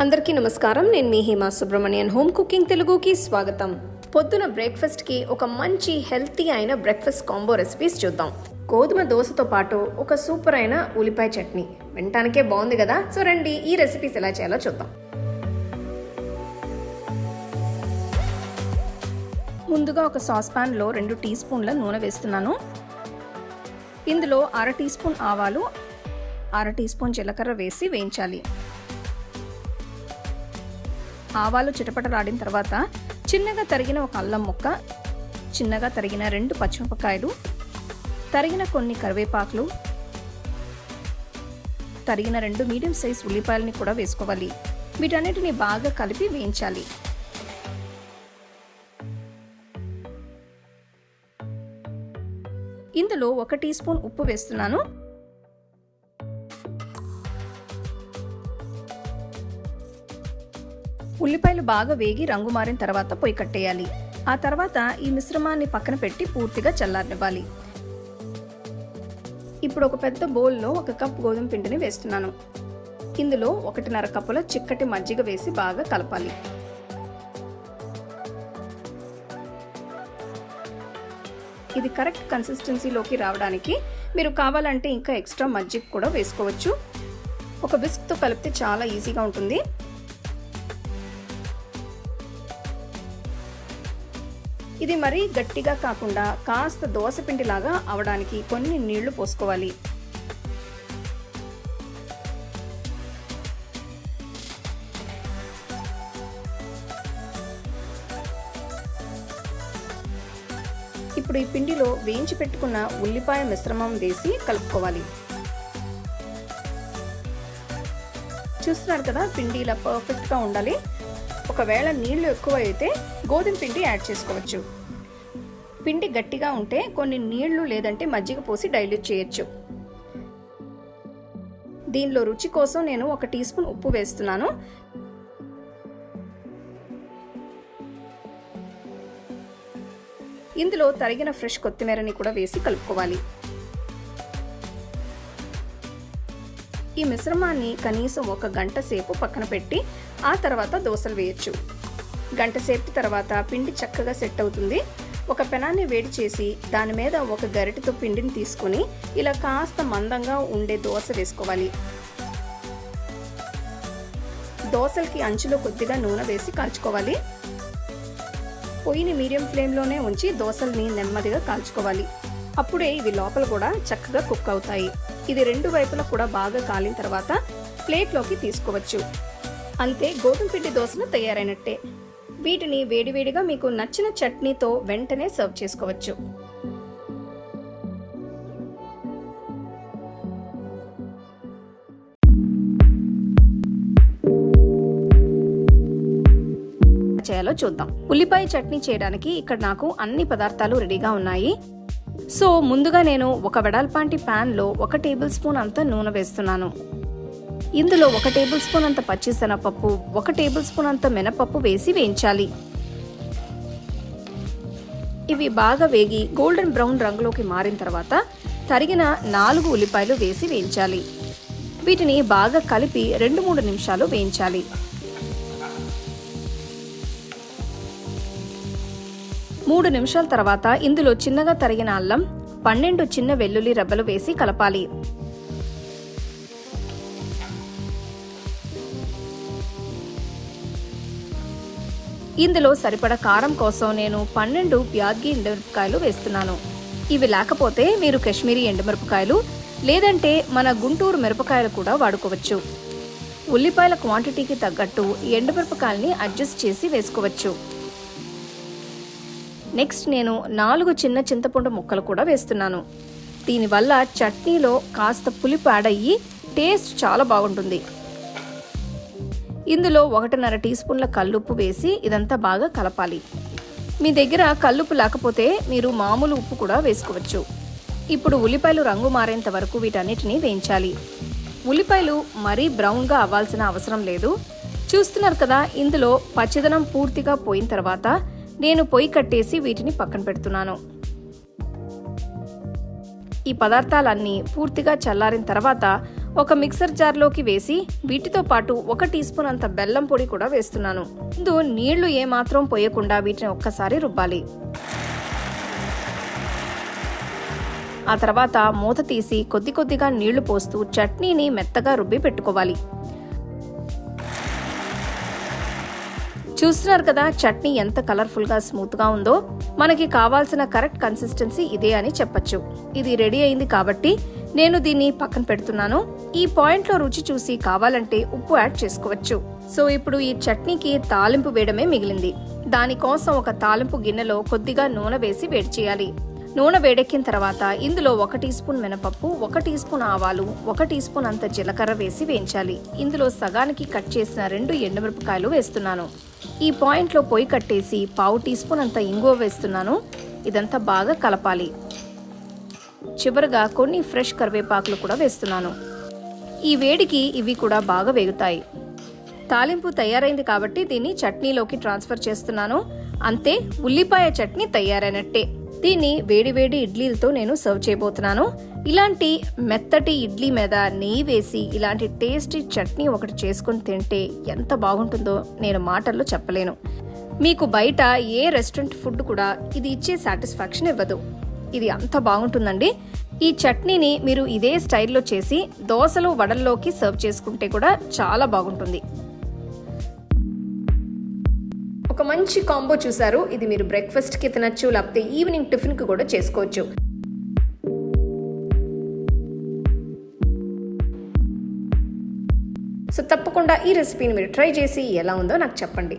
అందరికీ నమస్కారం. నేను మీ హేమా సుబ్రహ్మణ్యన్. హోమ్ కుకింగ్ తెలుగుకి స్వాగతం. పొద్దున బ్రేక్ఫాస్ట్కి ఒక మంచి హెల్తీ అయిన బ్రేక్ఫాస్ట్ కాంబో రెసిపీస్ చూద్దాం. గోధుమ దోశతో పాటు ఒక సూపర్ అయిన ఉల్లిపాయ చట్నీ. వినటానికే బాగుంది కదా? సో రండి ఈ రెసిపీస్ ఎలా చేయాలో చూద్దాం. ముందుగా ఒక సాస్ ప్యాన్లో రెండు టీ స్పూన్ల నూనె వేస్తున్నాను. ఇందులో అర టీ స్పూన్ ఆవాలు అర టీ స్పూన్ జీలకర్ర వేసి వేయించాలి. ఆవాలు చిటపటలాడిన తర్వాత చిన్నగా తరిగిన ఒక అల్లం ముక్క చిన్నగా తరిగిన రెండు పచ్చిమిరపకాయలు తరిగిన కొన్ని కరివేపాకులు తరిగిన రెండు మీడియం సైజ్ ఉల్లిపాయలని కూడా వేసుకోవాలి. వీటన్నిటిని బాగా కలిపి వేయించాలి. ఇందులో ఒక టీ స్పూన్ ఉప్పు వేస్తున్నాను. ఉల్లిపాయలు బాగా వేగి రంగు మారిన తర్వాత పొయ్యి కట్టేయాలి. ఆ తర్వాత ఈ మిశ్రమాన్ని పక్కన పెట్టి పూర్తిగా చల్లారనివ్వాలి. ఇప్పుడు ఒక పెద్ద బౌల్లో ఒక కప్ గోధుమ పిండిని వేస్తున్నాను. ఇందులో ఒకటిన్నర కప్పుల చిక్కటి మజ్జిగ వేసి బాగా కలపాలి. ఇది కరెక్ట్ కన్సిస్టెన్సీలోకి రావడానికి మీరు కావాలంటే ఇంకా ఎక్స్ట్రా మజ్జిగ కూడా వేసుకోవచ్చు. ఒక విస్క్తో కలిపితే చాలా ఈజీగా ఉంటుంది. ఇది మరీ గట్టిగా కాకుండా కాస్త దోసపిండిలాగా అవడానికి కొన్ని నీళ్ళు పోసుకోవాలి. ఇప్పుడు ఈ పిండిలో వేయించి పెట్టుకున్న ఉల్లిపాయ మిశ్రమం వేసి కలుపుకోవాలి. చూస్తున్నారు కదా పిండి ఇలా పర్ఫెక్ట్గా ఉండాలి. ఒకవేళ నీళ్ళు ఎక్కువ అయితే గోధుమ పిండి యాడ్ చేసుకోవచ్చు. పిండి గట్టిగా ఉంటే కొన్ని నీళ్ళు లేదంటే మజ్జిగ పోసి డైల్యూట్ చేయొచ్చు. దీనిలో రుచి కోసం నేను ఒక టీ స్పూన్ ఉప్పు వేస్తున్నాను. ఇందులో తరిగిన ఫ్రెష్ కొత్తిమీరని కూడా వేసి కలుపుకోవాలి. ఈ మిశ్రమాన్ని కనీసం ఒక గంట సేపు పక్కన పెట్టి ఆ తర్వాత దోశలు వేయచ్చు. గంట సేపు తర్వాత పిండి చక్కగా సెట్ అవుతుంది. ఒక పెనాన్ని వేడి చేసి దాని మీద ఒక గరిటెతో పిండిని తీసుకొని ఇలా కాస్త మందంగా ఉండే దోశ వేసుకోవాలి. దోశలకి అంచులో కొద్దిగా నూనె వేసి కాల్చుకోవాలి. పొయ్యిని మీడియం ఫ్లేమ్లోనే ఉంచి దోశల్ని నెమ్మదిగా కాల్చుకోవాలి. అప్పుడే ఇవి లోపల కూడా చక్కగా కుక్ అవుతాయి. ఇది రెండు వైపులా కూడా బాగా కాలిన తర్వాత ప్లేట్లోకి తీసుకోవచ్చు. అంతే గోధుమ పిండి దోశలు తయారైనట్టే. వీటిని వేడివేడిగా మీకు నచ్చిన చట్నీతో వెంటనే సర్వ్ చేసుకోవచ్చు. చేయాలో చూద్దాం. ఉల్లిపాయ చట్నీ చేయడానికి ఇక్కడ నాకు అన్ని పదార్థాలు రెడీగా ఉన్నాయి. సో ముందుగా నేను ఒక వెడల్పాంటి ప్యాన్లో ఒక టేబుల్ స్పూన్ అంత నూనె వేస్తున్నాను. ఇందులో ఒక టేబుల్ స్పూన్ అంత పచ్చిశనగపప్పు ఒక టేబుల్ స్పూన్ అంత మినపప్పు వేసి వేయించాలి. ఇవి బాగా వేగి గోల్డెన్ బ్రౌన్ రంగులోకి మారిన తర్వాత తరిగిన నాలుగు ఉల్లిపాయలు వేసి వేయించాలి. వీటిని బాగా కలిపి రెండు మూడు నిమిషాలు వేయించాలి. మూడు నిమిషాల తర్వాత ఇందులో చిన్నగా తరిగిన అల్లం పన్నెండు చిన్న వెల్లుల్లి రెబ్బలు వేసి కలపాలి. ఇందులో సరిపడ కారం కోసం నేను పన్నెండు ప్యాద్గి ఎండుమిరపకాయలు వేస్తున్నాను. ఇవి లేకపోతే మీరు కాశ్మీరీ ఎండుమిరపకాయలు లేదంటే మన గుంటూరు మిరపకాయలు కూడా వాడుకోవచ్చు. ఉల్లిపాయల క్వాంటిటీకి తగ్గట్టు ఎండుమిరపకాయల్ని అడ్జస్ట్ చేసి వేసుకోవచ్చు. నెక్స్ట్ నేను నాలుగు చిన్న చింతపండు ముక్కలు కూడా వేస్తున్నాను. దీనివల్ల చట్నీలో కాస్త పులిపాడయ్యి టేస్ట్ చాలా బాగుంటుంది. ఇందులో ఒకటిన్నర టీ స్పూన్ల కల్లుప్పు వేసి ఇదంతా బాగా కలపాలి. మీ దగ్గర కల్లుప్పు లేకపోతే మీరు మామూలు ఉప్పు కూడా వేసుకోవచ్చు. ఇప్పుడు ఉల్లిపాయలు రంగు మారేంత వరకు వీటన్నిటిని వేయించాలి. ఉల్లిపాయలు మరీ బ్రౌన్గా అవ్వాల్సిన అవసరం లేదు. చూస్తున్నారు కదా ఇందులో పచ్చదనం పూర్తిగా పోయిన తర్వాత నేను పొయ్యి కట్టేసి వీటిని పక్కన పెడుతున్నాను. ఈ పదార్థాలన్నీ పూర్తిగా చల్లారిన తర్వాత ఒక మిక్సర్ జార్లోకి వేసి వీటితో పాటు ఒక టీ స్పూన్ అంత బెల్లం పొడి కూడా వేస్తున్నాను. ముందు నీళ్ళు ఏమాత్రం పోయకుండా వీటిని ఒక్కసారి రుబ్బాలి. ఆ తర్వాత మూత తీసి కొద్ది కొద్దిగా నీళ్ళు పోస్తూ చట్నీని మెత్తగా రుబ్బి పెట్టుకోవాలి. చూస్తున్నారు కదా చట్నీ ఎంత కలర్ఫుల్గా స్మూత్గా ఉందో? మనకి కావాల్సిన కరెక్ట్ కన్సిస్టెన్సీ ఇదే అని చెప్పొచ్చు. ఇది రెడీ అయింది కాబట్టి నేను దీన్ని పక్కన పెడుతున్నాను. ఈ పాయింట్లో రుచి చూసి కావాలంటే ఉప్పు యాడ్ చేసుకోవచ్చు. సో ఇప్పుడు ఈ చట్నీకి తాలింపు వేయడమే మిగిలింది. దానికోసం ఒక తాలింపు గిన్నెలో కొద్దిగా నూనె వేసి వేడి చేయాలి. నూనె వేడెక్కిన తర్వాత ఇందులో ఒక టీ స్పూన్ మినపప్పు ఒక టీ స్పూన్ ఆవాలు ఒక టీ స్పూన్ అంత జీలకర్ర వేసి వేయించాలి. ఇందులో సగానికి కట్ చేసిన రెండు ఎండుమిరపకాయలు వేస్తున్నాను. ఈ పాయింట్లో పొయ్యి కట్టేసి పావు టీ స్పూన్ అంత ఇంగువ వేస్తున్నాను. ఇదంతా బాగా కలపాలి. చివరగా కొన్ని ఫ్రెష్ కరివేపాకులు కూడా వేస్తున్నాను. ఈ వేడికి ఇవి కూడా బాగా వేగుతాయి. తాలింపు తయారైంది కాబట్టి దీన్ని చట్నీలోకి ట్రాన్స్ఫర్ చేస్తున్నాను. అంతే ఉల్లిపాయ చట్నీ తయారైనట్టే. దీన్ని వేడివేడి ఇడ్లీలతో నేను సర్వ్ చేయబోతున్నాను. ఇలాంటి మెత్తటి ఇడ్లీ మీద నెయ్యి వేసి ఇలాంటి టేస్టీ చట్నీ ఒకటి చేసుకొని తింటే ఎంత బాగుంటుందో నేను మాటల్లో చెప్పలేను. మీకు బయట ఏ రెస్టారెంట్ ఫుడ్ కూడా ఇది ఇచ్చే సాటిస్ఫాక్షన్ ఇవ్వదు. ఇది అంత బాగుంటుందండి. ఈ చట్నీని మీరు ఇదే స్టైల్లో చేసి దోశలు వడల్లోకి సర్వ్ చేసుకుంటే కూడా చాలా బాగుంటుంది. ఒక మంచి కాంబో చూసారు ఇది మీరు బ్రేక్ఫాస్ట్కి తినచ్చు లేకపోతే ఈవినింగ్ టిఫిన్కి కూడా చేసుకోవచ్చు. సో తప్పకుండా ఈ రెసిపీని మీరు ట్రై చేసి ఎలా ఉందో నాకు చెప్పండి.